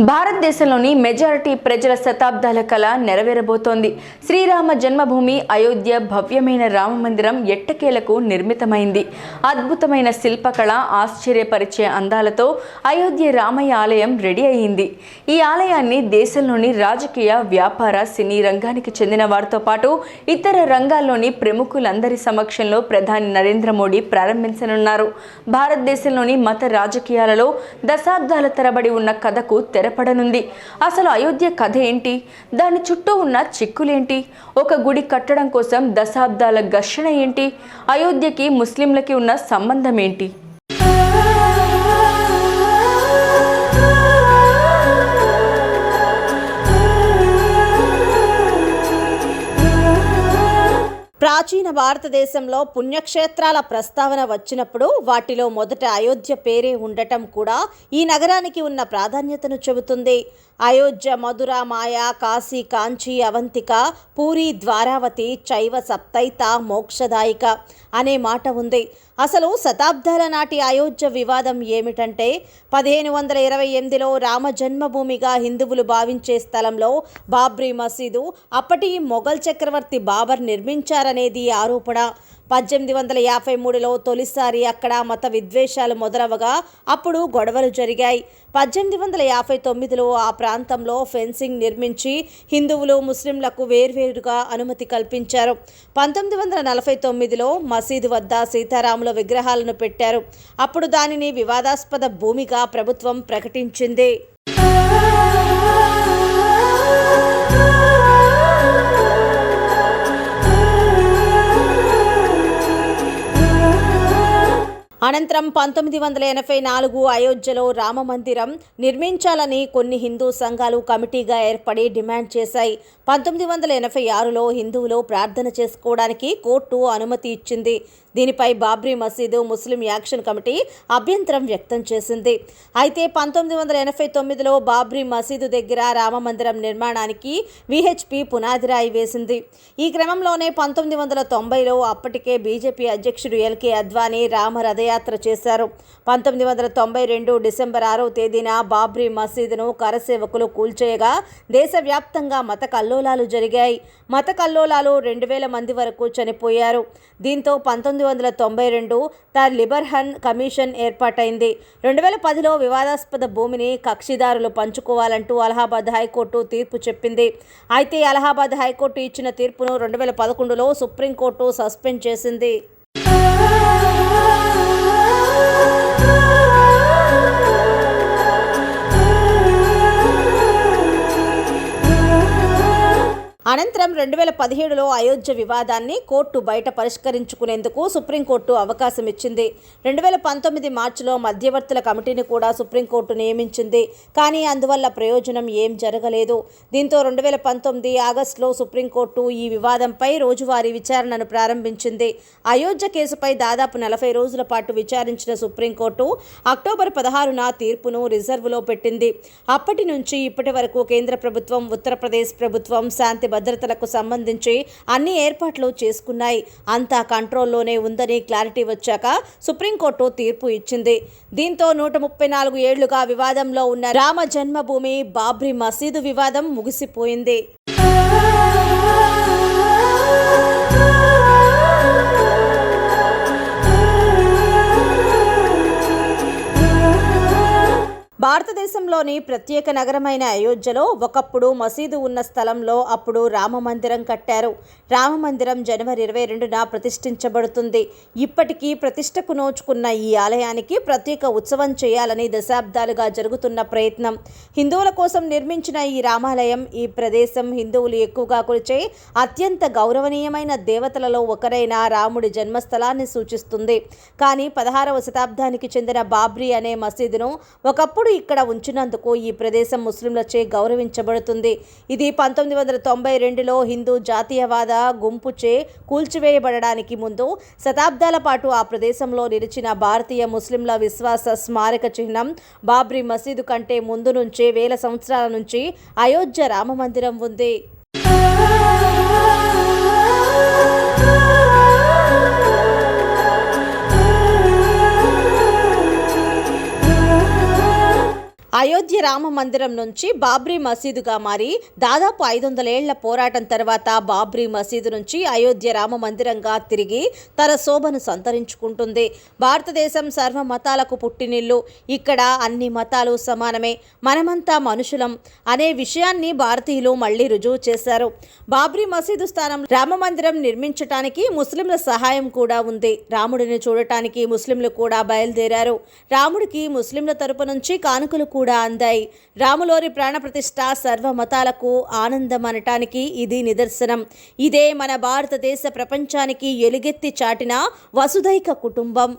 భారతదేశంలోని మెజారిటీ ప్రజల శతాబ్దాల కళ నెరవేరబోతోంది. శ్రీరామ జన్మభూమి అయోధ్య భవ్యమైన రామ మందిరం ఎట్టకేలకు నిర్మితమైంది. అద్భుతమైన శిల్పకళ ఆశ్చర్యపరిచే అందాలతో అయోధ్య రామయ్య ఆలయం రెడీ అయింది ఈ ఆలయాన్ని దేశంలోని రాజకీయ వ్యాపార సినీ రంగానికి చెందిన వారితో పాటు ఇతర రంగాల్లోని ప్రముఖులందరి సమక్షంలో ప్రధాని నరేంద్ర మోడీ ప్రారంభించనున్నారు. భారతదేశంలోని మత రాజకీయాలలో దశాబ్దాల తరబడి ఉన్న కథకు స్థిరపడనుంది అసలు అయోధ్య కథ ఏంటి? దాని చుట్టూ ఉన్న చిక్కులేంటి? ఒక గుడి కట్టడం కోసం దశాబ్దాల ఘర్షణ ఏంటి? అయోధ్యకి ముస్లింలకి ఉన్న సంబంధం ఏంటి? ప్రాచీన భారతదేశంలో పుణ్యక్షేత్రాల ప్రస్తావన వచ్చినప్పుడు వాటిలో మొదట అయోధ్య పేరే ఉండటం కూడా ఈ నగరానికి ఉన్న ప్రాధాన్యతను చెబుతుంది. అయోధ్య మధుర మాయా కాశీ కాంచీ అవంతిక పూరి ద్వారావతి చైవ సప్తైత మోక్షదాయిక అనే మాట ఉంది. అసలు శతాబ్దాల నాటి అయోధ్య వివాదం ఏమిటంటే పదిహేను వందల ఇరవై ఎనిమిదిలో రామ జన్మభూమిగా హిందువులు భావించే స్థలంలో బాబ్రీ మసీదు అప్పటి మొఘల్ చక్రవర్తి బాబర్ నిర్మించారనేది ఆరోపణ. పద్దెనిమిది వందల యాభై మూడులో తొలిసారి అక్కడ మత విద్వేషాలు మొదలవగా అప్పుడు గొడవలు జరిగాయి. పద్దెనిమిది వందల యాభై తొమ్మిదిలో ఆ ప్రాంతంలో ఫెన్సింగ్ నిర్మించి హిందువులు ముస్లింలకు వేర్వేరుగా అనుమతి కల్పించారు. పంతొమ్మిది వందల నలభై తొమ్మిదిలో మసీదు వద్ద సీతారాముల విగ్రహాలను పెట్టారు. అప్పుడు దానిని వివాదాస్పద భూమిగా ప్రభుత్వం ప్రకటించింది. అనంతరం పంతొమ్మిది వందల ఎనభై నాలుగు అయోధ్యలో రామ మందిరం నిర్మించాలని కొన్ని హిందూ సంఘాలు కమిటీగా ఏర్పడి డిమాండ్ చేశాయి. పంతొమ్మిది వందల ఎనభై ఆరులో హిందువులు ప్రార్థన చేసుకోవడానికి కోర్టు అనుమతి ఇచ్చింది. దీనిపై బాబ్రీ మసీదు ముస్లిం యాక్షన్ కమిటీ అభ్యంతరం వ్యక్తం చేసింది. అయితే పంతొమ్మిది వందల ఎనభై తొమ్మిదిలో బాబ్రీ మసీదు దగ్గర రామ మందిరం నిర్మాణానికి విహెచ్పి పునాదిరాయి వేసింది. ఈ క్రమంలోనే పంతొమ్మిది వందల తొంభైలో అప్పటికే బీజేపీ అధ్యక్షుడు ఎల్కే అద్వానీ రామ రథయాత్ర చేశారు. పంతొమ్మిది వందల తొంభై రెండు డిసెంబర్ ఆరో తేదీన బాబ్రీ మసీదును కరసేవకులు కూల్చేయగా దేశవ్యాప్తంగా మత కల్లోలాలు జరిగాయి. మత కల్లోలాలు రెండు వేల మంది వరకు చనిపోయారు. దీంతో పంతొమ్మిది వందల తొంభై రెండు ద లిబర్హన్ కమిషన్ ఏర్పాటైంది. రెండు వేల పదిలో వివాదాస్పద భూమిని కక్షిదారులు పంచుకోవాలంటూ అలహాబాద్ హైకోర్టు తీర్పు చెప్పింది. అయితే అలహాబాద్ హైకోర్టు ఇచ్చిన తీర్పును రెండు వేల పదకొండులో సుప్రీంకోర్టు సస్పెండ్ చేసింది. అనంతరం రెండు వేల పదిహేడులో అయోధ్య వివాదాన్ని కోర్టు బయట పరిష్కరించుకునేందుకు సుప్రీంకోర్టు అవకాశం ఇచ్చింది. రెండు వేల పంతొమ్మిది మార్చిలో మధ్యవర్తుల కమిటీని కూడా సుప్రీంకోర్టు నియమించింది. కానీ అందువల్ల ప్రయోజనం ఏం జరగలేదు. దీంతో రెండు వేల పంతొమ్మిది ఆగస్టులో సుప్రీంకోర్టు ఈ వివాదంపై రోజువారీ విచారణను ప్రారంభించింది. అయోధ్య కేసుపై దాదాపు నలభై రోజుల పాటు విచారించిన సుప్రీంకోర్టు అక్టోబర్ పదహారున తీర్పును రిజర్వులో పెట్టింది. అప్పటి నుంచి ఇప్పటి వరకు కేంద్ర ప్రభుత్వం ఉత్తరప్రదేశ్ ప్రభుత్వం శాంతి భద్రతలకు సంబంధించి అన్ని ఏర్పాట్లు చేసుకున్నాయి. అంతా కంట్రోల్లోనే ఉందని క్లారిటీ వచ్చాక సుప్రీంకోర్టు తీర్పు ఇచ్చింది. దీంతో నూట ముప్పై నాలుగు ఏళ్ళుగా వివాదంలో ఉన్న రామ జన్మభూమి బాబ్రీ మసీదు వివాదం ముగిసిపోయింది. భారతదేశంలోని ప్రత్యేక నగరమైన అయోధ్యలో ఒకప్పుడు మసీదు ఉన్న స్థలంలో అప్పుడు రామ మందిరం కట్టారు. రామ మందిరం జనవరి ఇరవై రెండున ప్రతిష్ఠించబడుతుంది. ఇప్పటికీ ప్రతిష్టకు నోచుకున్న ఈ ఆలయానికి ప్రత్యేక ఉత్సవం చేయాలని దశాబ్దాలుగా జరుగుతున్న ప్రయత్నం. హిందువుల కోసం నిర్మించిన ఈ రామాలయం ఈ ప్రదేశం హిందువులు ఎక్కువగా కొలిచే అత్యంత గౌరవనీయమైన దేవతలలో ఒకరైన రాముడి జన్మస్థలాన్ని సూచిస్తుంది. కానీ పదహారవ శతాబ్దానికి చెందిన బాబ్రీ అనే మసీదును ఒకప్పుడు ఇక్కడ ఉంచినందుకు ఈ ప్రదేశం ముస్లింలచే గౌరవించబడుతుంది. ఇది పంతొమ్మిది వందల తొంభై రెండులో హిందూ జాతీయవాద గుంపుచే కూల్చివేయబడడానికి ముందు శతాబ్దాల పాటు ఆ ప్రదేశంలో నిలిచిన భారతీయ ముస్లింల విశ్వాస స్మారక చిహ్నం బాబ్రీ మసీదు కంటే ముందు నుంచే వేల సంవత్సరాల నుంచి అయోధ్య రామ మందిరం ఉంది. అయోధ్య రామ మందిరం నుంచి బాబ్రీ మసీదుగా మారి దాదాపు ఐదు వందలేళ్ళ పోరాటం తర్వాత బాబ్రీ మసీదు నుంచి అయోధ్య రామ మందిరంగా తిరిగి తన శోభను సంతరించుకుంటుంది. భారతదేశం సర్వ మతాలకు పుట్టినిల్లు. ఇక్కడ అన్ని మతాలు సమానమే. మనమంతా మనుషులం అనే విషయాన్ని భారతీయులు మళ్ళీ రుజువు చేశారు. బాబ్రీ మసీదు స్థానం రామ మందిరం నిర్మించటానికి ముస్లింల సహాయం కూడా ఉంది. రాముడిని చూడటానికి ముస్లింలు కూడా బయలుదేరారు. రాముడికి ముస్లింల తరపు నుంచి కానుకలు కూడా కూడా అందాయి. రాములోని ప్రాణప్రతిష్ఠ సర్వ మతాలకు ఆనందం అనటానికి ఇది నిదర్శనం. ఇదే మన భారతదేశ ప్రపంచానికి ఎలుగెత్తి చాటిన వసుధైక కుటుంబం.